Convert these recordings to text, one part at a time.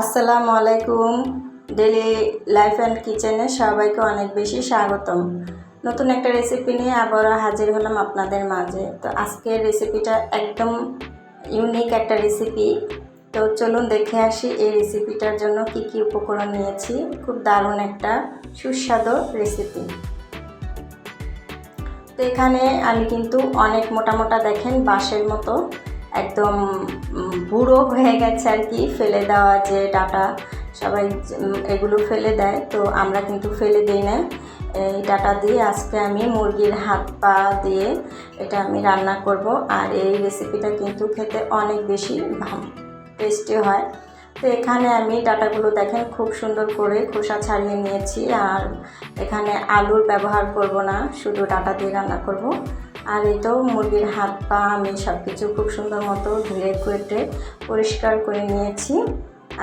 আসসালামু আলাইকুম। Daily life and কিচেনে সবাইকে অনেক বেশি স্বাগতম। নতুন একটা রেসিপি নিয়ে আবারও হাজির হলাম আপনাদের মাঝে। তো আজকের রেসিপিটা একদম ইউনিক একটা রেসিপি তো চলুন দেখে আসি এই রেসিপিটার জন্য কি কি উপকরণ নিয়েছি। খুব দারুণ একটা সুস্বাদু রেসিপি তো এখানে আমি কিন্তু অনেক মোটা মোটা দেখেন বাঁশের মতো। একদম বুড়ো হয়ে গেছে আর কি, ফেলে দেওয়া যে ডাটা, সবাই এগুলো ফেলে দেয়, তো আমরা কিন্তু ফেলে দিই না। এই ডাটা দিয়ে আজকে আমি মুরগির হাত পা দিয়ে এটা আমি রান্না করব, আর এই রেসিপিটা কিন্তু খেতে অনেক বেশি টেস্টি হয়। তো এখানে আমি ডাটাগুলো দেখেন, খুব সুন্দর করে খোসা ছাড়িয়ে নিয়েছি, আর এখানে আলুর ব্যবহার করব না, শুধু ডাটা দিয়ে রান্না করব। আর এই তো মুরগির হাত, পা, আমি সব কিছু খুব সুন্দর মতো ধুয়ে কেটে পরিষ্কার করে নিয়েছি।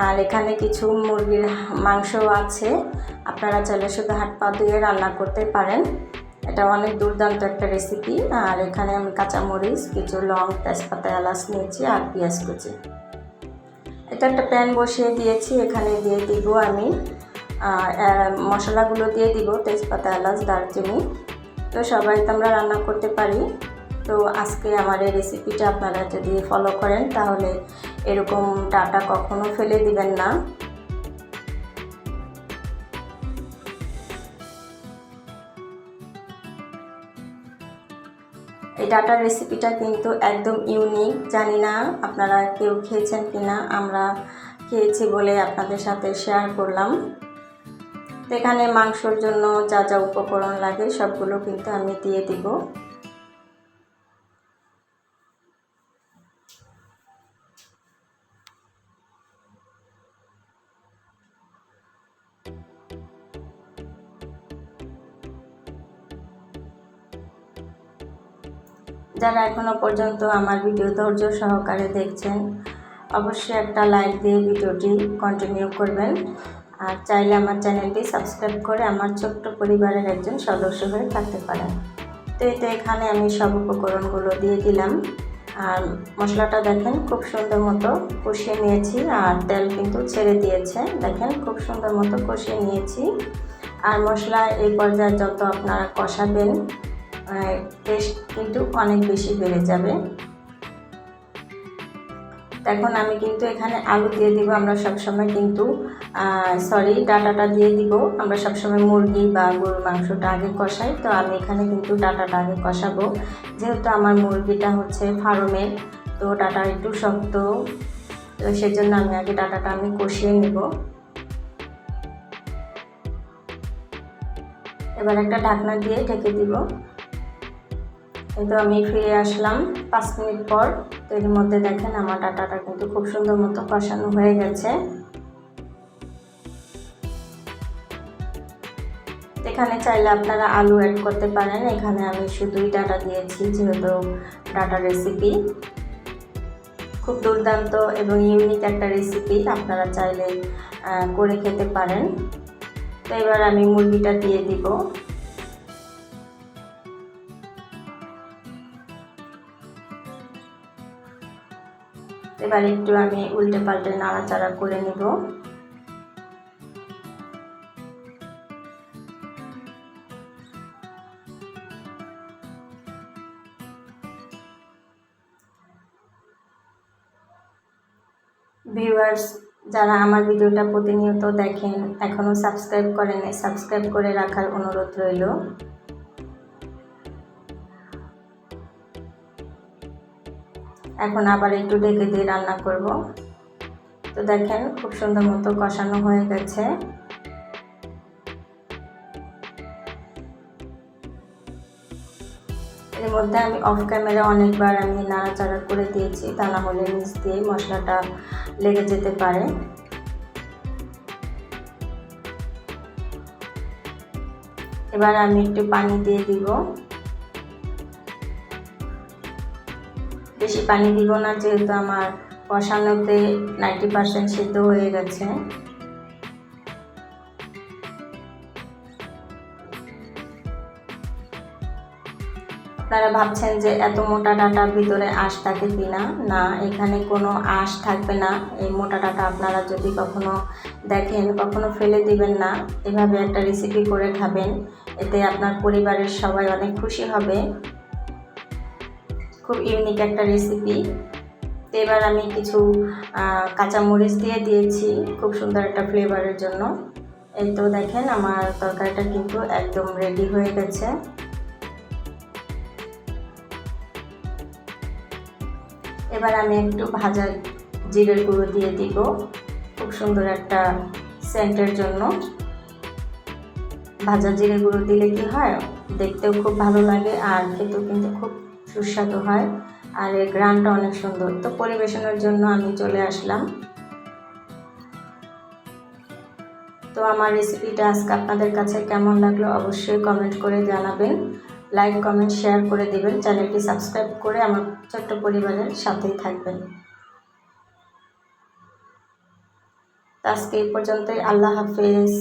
আর এখানে কিছু মুরগির মাংস আছে। আপনারা চাইলে শুধু হাত, পা দিয়ে রান্না করতে পারেন। এটা অনেক দুর্দান্ত একটা রেসিপি আর এখানে আমি কাঁচামরিচ, কিছু লং তেজপাতা এলাচ নিয়েছি আর পেঁয়াজ কুচি। এটা একটা প্যান বসিয়ে দিয়েছি। এখানে দিয়ে দিব আমি মশলাগুলো দিয়ে দিব, তেজপাতা, এলাচ, দারচিনি। তো সবাই তো আমরা রান্না করতে পারি। তো আজকে আমার এই রেসিপিটা আপনারা যদি ফলো করেন, তাহলে এরকম ডাটা কখনো ফেলে দিবেন না। এই ডাটার রেসিপিটা কিন্তু একদম ইউনিক জানি না আপনারা কেউ খেয়েছেন কি না আমরা খেয়েছি বলে আপনাদের সাথে শেয়ার করলাম। এখানে মাংসর জন্য যা যা উপকরণ লাগে সবগুলো কিন্তু আমি দিয়ে দিব। যারা এখনও পর্যন্ত আমার ভিডিও ধৈর্য সহকারে দেখছেন, অবশ্যই একটা লাইক দিয়ে ভিডিওটি কন্টিনিউ করবেন। আর চাইলে আমার চ্যানেলটি সাবস্ক্রাইব করে আমার ছোট্ট পরিবারের একজন সদস্য হয়ে থাকতে পারেন। তো এতে এখানে আমি সব উপকরণগুলো দিয়ে দিলাম। আর মশলাটা দেখেন খুব সুন্দর মতো কষিয়ে নিয়েছি আর তেল কিন্তু ছেড়ে দিয়েছে। দেখেন খুব সুন্দর মতো কষিয়ে নিয়েছি। আর মশলা এই পর্যায়ে যত আপনারা কষাবেন টেস্ট কিন্তু অনেক বেশি বেড়ে যাবে। এখন আমি কিন্তু এখানে আলু দিয়ে দিব, আমরা সবসময় কিন্তু সরি ডাটাটা দিয়ে দিব। আমরা সবসময় মুরগি বা গরুর মাংসটা আগে কষাই, তো আমি এখানে কিন্তু ডাটাটা আগে কষাবো। যেহেতু আমার মুরগিটা হচ্ছে ফার্মের তো ডাটা একটু শক্ত, তো সেজন্য আমি আগে ডাটাটা আমি কষিয়ে নেব। এবার একটা ঢাকনা দিয়ে ঢেকে দিব। এই তো আমি ফিরে আসলাম, পাঁচ মিনিট পর। এর মধ্যে দেখেন আমার ডাটাটা কিন্তু খুব সুন্দর মতো কষানো হয়ে গেছে। এখানে চাইলে আপনারা আলু অ্যাড করতে পারেন। এখানে আমি শুধুই ডাটা দিয়েছি, যেহেতু ডাটা রেসিপি খুব দুর্দান্ত এবং ইউনিক একটা রেসিপি আপনারা চাইলে করে খেতে পারেন। তো এবার আমি মুরগিটা দিয়ে দিব। এবার একটু আমি উল্টে পাল্টে নাড়াচাড়া করে নিব। ভিউয়ার্স, যারা আমার ভিডিওটা প্রতিনিয়ত দেখেন, এখনও সাবস্ক্রাইব করেন সাবস্ক্রাইব করে রাখার অনুরোধ রইল। এখন আবার একটু ঢেকে দিয়ে রান্না করব। তো দেখেন, খুব সুন্দর মতো কষানো হয়ে গেছে। এর মধ্যে আমি অফ ক্যামেরা অনেকবার আমি নাড়াচাড়া করে দিয়েছি, তা না হলে নিচ দিয়ে মশলাটা লেগে যেতে পারে। এবার আমি একটু পানি দিয়ে দিব। বেশি পানি দিব না, যেহেতু আমার কষানোতে নাইনটি পার্সেন্ট সিদ্ধ হয়ে গেছে। আপনারা ভাবছেন যে এত মোটা ডাটার ভিতরে আঁশ থাকে কি না না এখানে কোনো আঁশ থাকবে না। এই মোটা ডাটা আপনারা যদি কখনো দেখেন, কখনো ফেলে দিবেন না। এভাবে একটা রেসিপি করে খাবেন। এতে আপনার পরিবারের সবাই অনেক খুশি হবে। খুব ইউনিক একটা রেসিপি তো এবার আমি কিছু কাঁচামরিচ দিয়ে দিয়েছি, খুব সুন্দর একটা ফ্লেভারের জন্য। এই তো দেখেন আমার তরকারিটা কিন্তু একদম রেডি হয়ে গেছে। এবার আমি একটু ভাজা জিরের গুঁড়ো দিয়ে দিব, খুব সুন্দর একটা সেন্টের জন্য। ভাজা জিরে গুঁড়ো দিলে কি হয়, দেখতেও খুব ভালো লাগে আর খেতেও কিন্তু খুব সুস্বাদু হয় আর এর গ্রানটা অনেক সুন্দর। তো পরিবেশনের জন্য আমি চলে আসলাম। তো আমার রেসিপিটা আজকে আপনাদের কাছে কেমন লাগল অবশ্যই কমেন্ট করে জানাবেন। লাইক কমেন্ট শেয়ার করে দেবেন। চ্যানেলটি সাবস্ক্রাইব করে আমার ছোট্ট পরিবারের সাথেই থাকবেন। আজকে এই পর্যন্তই। আল্লাহ হাফেজ।